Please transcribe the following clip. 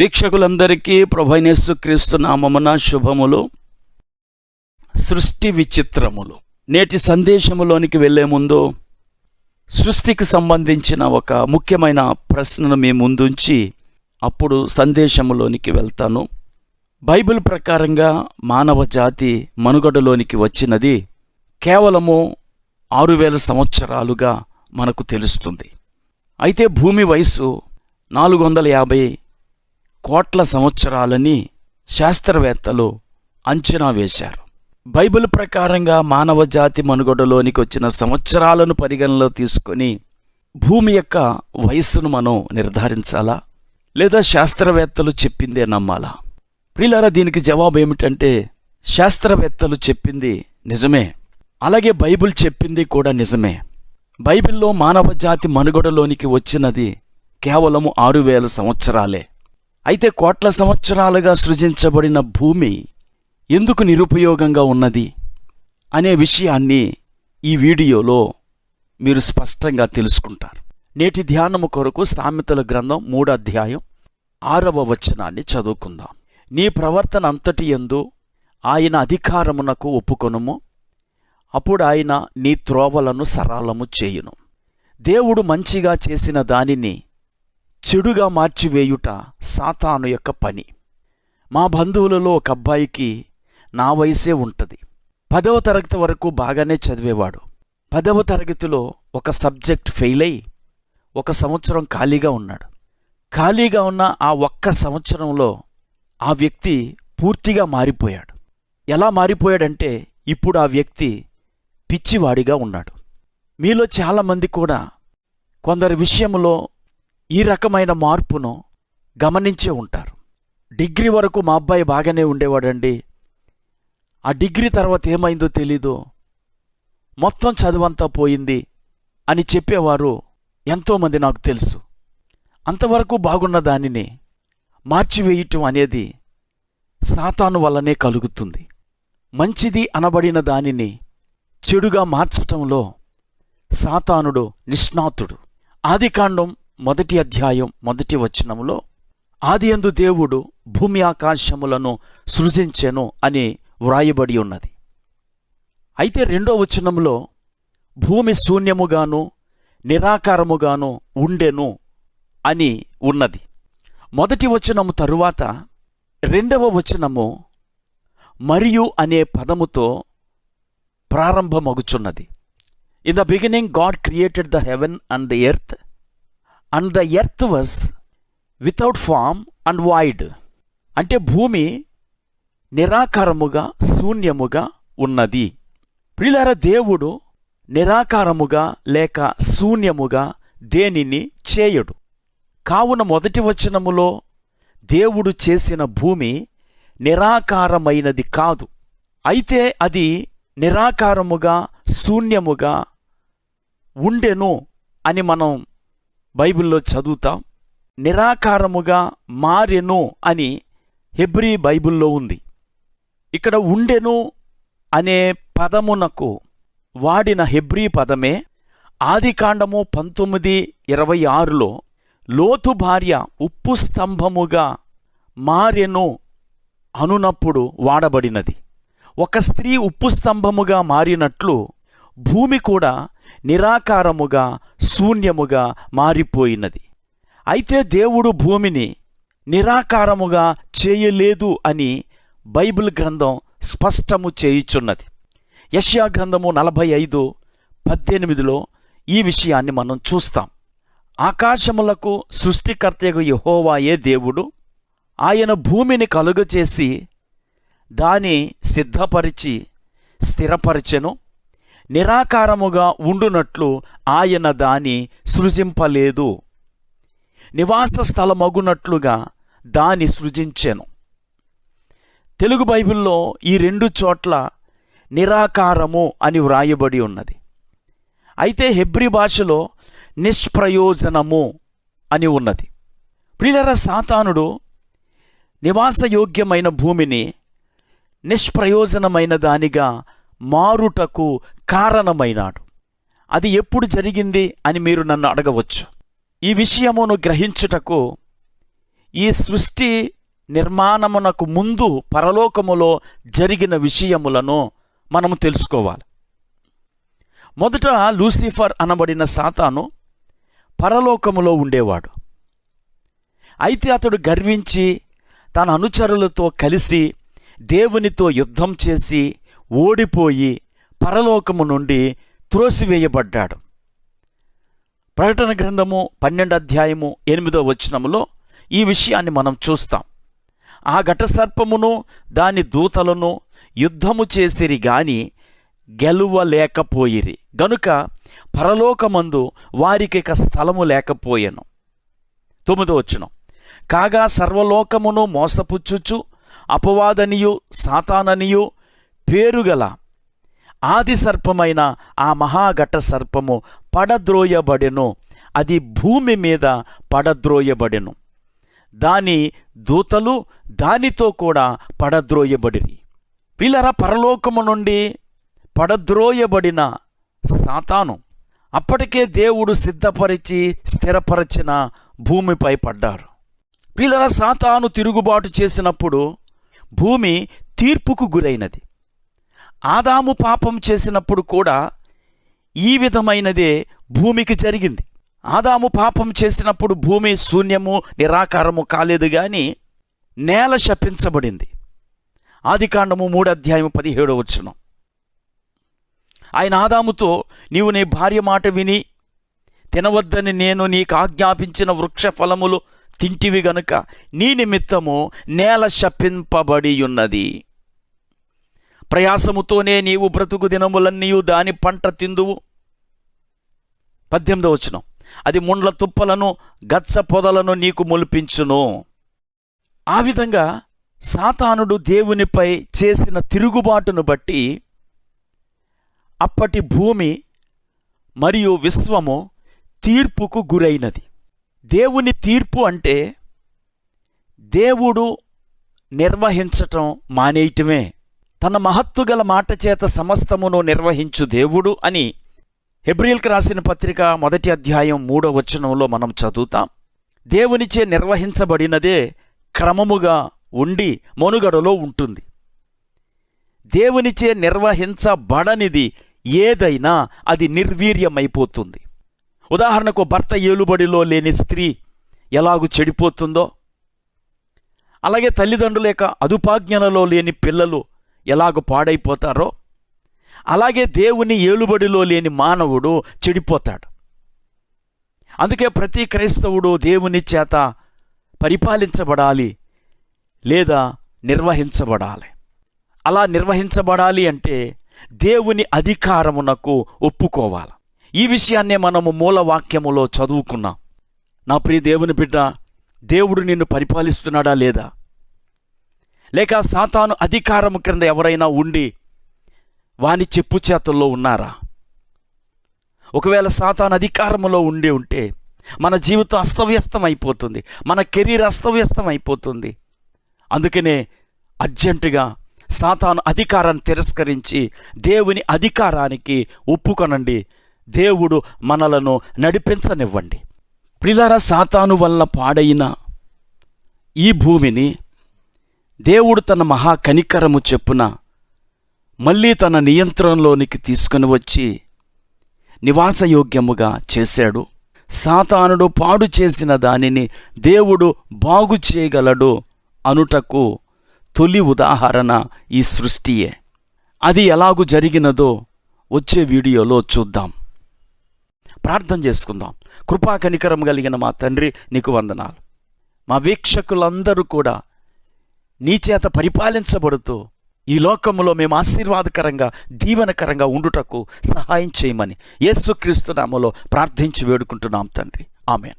వీక్షకులందరికీ ప్రభైనేసు క్రీస్తు నామమున శుభములు. సృష్టి విచిత్రములు. నేటి సందేశములోనికి వెళ్ళే ముందు సృష్టికి సంబంధించిన ఒక ముఖ్యమైన ప్రశ్నను మీ ముందుంచి అప్పుడు సందేశములోనికి వెళ్తాను. బైబిల్ ప్రకారంగా మానవ జాతి మనుగడలోనికి వచ్చినది కేవలము ఆరు వేల సంవత్సరాలుగా మనకు తెలుస్తుంది. అయితే భూమి వయసు నాలుగు వందల యాభై కోట్ల సంవత్సరాలని శాస్త్రవేత్తలు అంచనా వేశారు. బైబిల్ ప్రకారంగా మానవ జాతి మనుగడలోనికి వచ్చిన సంవత్సరాలను పరిగణలో తీసుకొని భూమి యొక్క వయస్సును మనం నిర్ధారించాలా? లేదా శాస్త్రవేత్తలు చెప్పిందే నమ్మాలా? ప్రిలారా దీనికి జవాబు ఏమిటంటే శాస్త్రవేత్తలు చెప్పింది నిజమే. అలాగే బైబిల్ చెప్పింది కూడా నిజమే. బైబిల్లో మానవ జాతి మనుగడలోనికి వచ్చినది కేవలము ఆరు వేల సంవత్సరాలే. అయితే కోట్ల సంవత్సరాలుగా సృజించబడిన భూమి ఎందుకు నిరుపయోగంగా ఉన్నది అనే విషయాన్ని ఈ వీడియోలో మీరు స్పష్టంగా తెలుసుకుంటారు. నేటి ధ్యానము కొరకు సామెతల గ్రంథం మూడో అధ్యాయం ఆరవ వచనాన్ని చదువుకుందాం. నీ ప్రవర్తన అంతటి ఎందు ఆయన అధికారమునకు ఒప్పుకొనుము. అప్పుడు ఆయన నీ త్రోవలను సరళము చేయును. దేవుడు మంచిగా చేసిన దానిని చెడుగా మార్చివేయుట సాతాను యొక్క పని. మా బంధువులలో ఒక అబ్బాయికి నా వయసే ఉంటుంది. పదవ తరగతి వరకు బాగానే చదివేవాడు. పదవ తరగతిలో ఒక సబ్జెక్ట్ ఫెయిల్ అయి ఒక సంవత్సరం ఖాళీగా ఉన్నాడు. ఖాళీగా ఉన్న ఆ ఒక్క సంవత్సరంలో ఆ వ్యక్తి పూర్తిగా మారిపోయాడు. ఎలా మారిపోయాడంటే ఇప్పుడు ఆ వ్యక్తి పిచ్చివాడిగా ఉన్నాడు. మీలో చాలామంది కూడా కొందరి విషయంలో ఈ రకమైన మార్పును గమనించే ఉంటారు. డిగ్రీ వరకు మా అబ్బాయి బాగానే ఉండేవాడండి. ఆ డిగ్రీ తర్వాత ఏమైందో తెలీదు. మొత్తం చదువంతా పోయింది అని చెప్పేవారు ఎంతోమంది నాకు తెలుసు. అంతవరకు బాగున్న దానిని మార్చివేయటం అనేది సాతాను వల్లనే కలుగుతుంది. మంచిది అనబడిన దానిని చెడుగా మార్చటంలో సాతానుడు నిష్ణాతుడు. ఆదికాండం మొదటి అధ్యాయం మొదటి వచనములో ఆదియందు దేవుడు భూమి ఆకాశములను సృజించెను అని వ్రాయబడి ఉన్నది. అయితే రెండో వచనంలో భూమి శూన్యముగాను నిరాకారముగాను ఉండెను అని ఉన్నది. మొదటి వచనము తరువాత రెండవ వచనము మరియు అనే పదముతో ప్రారంభమగుచున్నది. In the beginning God created the heaven and the earth and the earth was without form and void అంటే భూమి నిరాకారముగా శూన్యముగా ఉన్నది. ప్రిలార దేవుడు నిరాకారముగా లేక శూన్యముగా దేనిని చేయడు. కావున మొదటి వచనములో దేవుడు చేసిన భూమి నిరాకారమైనది కాదు. అయితే అది నిరాకారముగా శూన్యముగా ఉండెను అని మనం బైబిల్లో చదువుతాం నిరాకారముగా మారెను అని హెబ్రీ బైబిల్లో ఉంది. ఇక్కడ ఉండెను అనే పదమునకు వాడిన హెబ్రీ పదమే ఆదికాండము పంతొమ్మిది ఇరవై ఆరులో లోతు భార్య ఉప్పు స్తంభముగా మారెను అనునప్పుడు వాడబడినది. ఒక స్త్రీ ఉప్పు స్తంభముగా మారినట్లు భూమి కూడా నిరాకారముగా శూన్యముగా మారిపోయినది. అయితే దేవుడు భూమిని నిరాకారముగా చేయలేదు అని బైబిల్ గ్రంథం స్పష్టము చేయుచున్నది. యష్యా గ్రంథము నలభై ఐదు పద్దెనిమిదిలో ఈ విషయాన్ని మనం చూస్తాం. ఆకాశములకు సృష్టికర్తయగు యహోవాయే దేవుడు. ఆయన భూమిని కలుగచేసి దాని సిద్ధపరిచి స్థిరపరిచెను. నిరాకారముగా ఉండునట్లు ఆయన దాని సృజింపలేదు. నివాస స్థలమగునట్లుగా దాని సృజించెను. తెలుగు బైబిల్లో ఈ రెండు చోట్ల నిరాకారము అని వ్రాయబడి ఉన్నది. అయితే హెబ్రి భాషలో నిష్ప్రయోజనము అని ఉన్నది. ప్రియులర సాతానుడు నివాసయోగ్యమైన భూమిని నిష్ప్రయోజనమైన దానిగా మారుటకు కారణమైనాడు. అది ఎప్పుడు జరిగింది అని మీరు నన్ను అడగవచ్చు. ఈ విషయమును గ్రహించుటకు ఈ సృష్టి నిర్మాణమునకు ముందు పరలోకములో జరిగిన విషయములను మనము తెలుసుకోవాలి. మొదట లూసిఫర్ అనబడిన సాతాను పరలోకములో ఉండేవాడు. అయితే అతడు గర్వించి తన అనుచరులతో కలిసి దేవునితో యుద్ధం చేసి ఓడిపోయి పరలోకము నుండి త్రోసివేయబడ్డాడు. ప్రకటన గ్రంథము పన్నెండు అధ్యాయము ఎనిమిదో వచనములో ఈ విషయాన్ని మనం చూస్తాం. ఆ ఘట సర్పమును దాని దూతలను యుద్ధము చేసిరి గాని గెలువలేకపోయిరి. గనుక పరలోకమందు వారికి ఇక స్థలము లేకపోయెను. తొమ్మిదో వచ్చును కాగా సర్వలోకమును మోసపుచ్చుచు అపవాదనియు సాతాననియు పేరుగల ఆది సర్పమైన ఆ మహాఘట సర్పము పడద్రోయబడెను. అది భూమి మీద పడద్రోయబడెను. దాని దూతలు దానితో కూడా పడద్రోయబడిరి. పిల్లర పరలోకము నుండి పడద్రోయబడిన సాతాను అప్పటికే దేవుడు సిద్ధపరిచి స్థిరపరచిన భూమిపై పడ్డారు పిల్లల సాతాను తిరుగుబాటు చేసినప్పుడు భూమి తీర్పుకు గురైనది. ఆదాము పాపం చేసినప్పుడు కూడా ఈ విధమైనదే భూమికి జరిగింది. ఆదాము పాపం చేసినప్పుడు భూమి శూన్యము నిరాకారము కాలేదు గాని నేల శపించబడింది. ఆదికాండము మూడు అధ్యాయము పదిహేడు వచ్చును ఆయన ఆదాముతో నీవు నీ భార్య మాట విని తినవద్దని నేను నీకు ఆజ్ఞాపించిన వృక్ష ఫలములు తింటివి గనుక నీ నిమిత్తము నేల శపింపబడి ఉన్నది ప్రయాసముతోనే నీవు బ్రతుకు దినములన్నీయు దాని పంట తిందువు. పద్దెనిమిదో వచ్చిన అది ముండ్ల తుప్పలను గచ్చ పొదలను నీకు మొలిపించును. ఆ విధంగా సాతానుడు దేవునిపై చేసిన తిరుగుబాటును బట్టి అప్పటి భూమి మరియు విశ్వము తీర్పుకు గురైనది. దేవుని తీర్పు అంటే దేవుడు నిర్వహించటం మానేయటమే. తన మహత్తు గల మాట చేత సమస్తమును నిర్వహించు దేవుడు అని హెబ్రిల్కి రాసిన పత్రిక మొదటి అధ్యాయం మూడో వచనంలో మనం చదువుతాం. దేవునిచే నిర్వహించబడినదే క్రమముగా ఉండి మనుగడలో ఉంటుంది. దేవునిచే నిర్వహించబడనిది ఏదైనా అది నిర్వీర్యమైపోతుంది. ఉదాహరణకు భర్త ఏలుబడిలో లేని స్త్రీ ఎలాగు చెడిపోతుందో అలాగే తల్లిదండ్రుల యొక్క అదుపాజ్ఞలలో లేని పిల్లలు ఎలాగ పాడైపోతారో అలాగే దేవుని ఏలుబడిలో లేని మానవుడు చెడిపోతాడు. అందుకే ప్రతి క్రైస్తవుడు దేవుని చేత పరిపాలించబడాలి లేదా నిర్వహించబడాలి. అలా నిర్వహించబడాలి అంటే దేవుని అధికారమునకు ఒప్పుకోవాలి. ఈ విషయాన్నే మనము మూలవాక్యములో చదువుకున్నాం. నా ప్రియ దేవుని బిడ్డ దేవుడు నిన్ను పరిపాలిస్తున్నాడా లేదా? లేక సాతాను అధికారము క్రింద ఎవరైనా ఉండి వాని చెప్పు చేతుల్లో ఉన్నారా? ఒకవేళ సాతాను అధికారంలో ఉండి ఉంటే మన జీవితం అస్తవ్యస్తం అయిపోతుంది మన కెరీర్ అస్తవ్యస్తం అయిపోతుంది అందుకనే అర్జెంటుగా సాతాను అధికారాన్ని తిరస్కరించి దేవుని అధికారానికి ఒప్పుకొనండి. దేవుడు మనలను నడిపించనివ్వండి. ప్రిలార సాతాను వల్ల పాడైన ఈ భూమిని దేవుడు తన మహా కనికరము చెప్పున మళ్ళీ తన నియంత్రణలోనికి తీసుకుని వచ్చి నివాసయోగ్యముగా చేశాడు. సాతానుడు పాడు చేసిన దానిని దేవుడు బాగు చేయగలడు అనుటకు తొలి ఉదాహరణ ఈ సృష్టియే. అది ఎలాగు జరిగినదో వచ్చే వీడియోలో చూద్దాం. ప్రార్థన చేసుకుందాం. కృపా కనికరం కలిగిన మా తండ్రి నీకు వందనాలు. మా వీక్షకులందరూ కూడా నీ చేత పరిపాలించబడుతూ ఈ లోకములో మేము ఆశీర్వాదకరంగా దీవనకరంగా ఉండుటకు సహాయం చేయమని యేసుక్రీస్తు నామలో ప్రార్థించి వేడుకుంటున్నాం తండ్రి. ఆమెన్.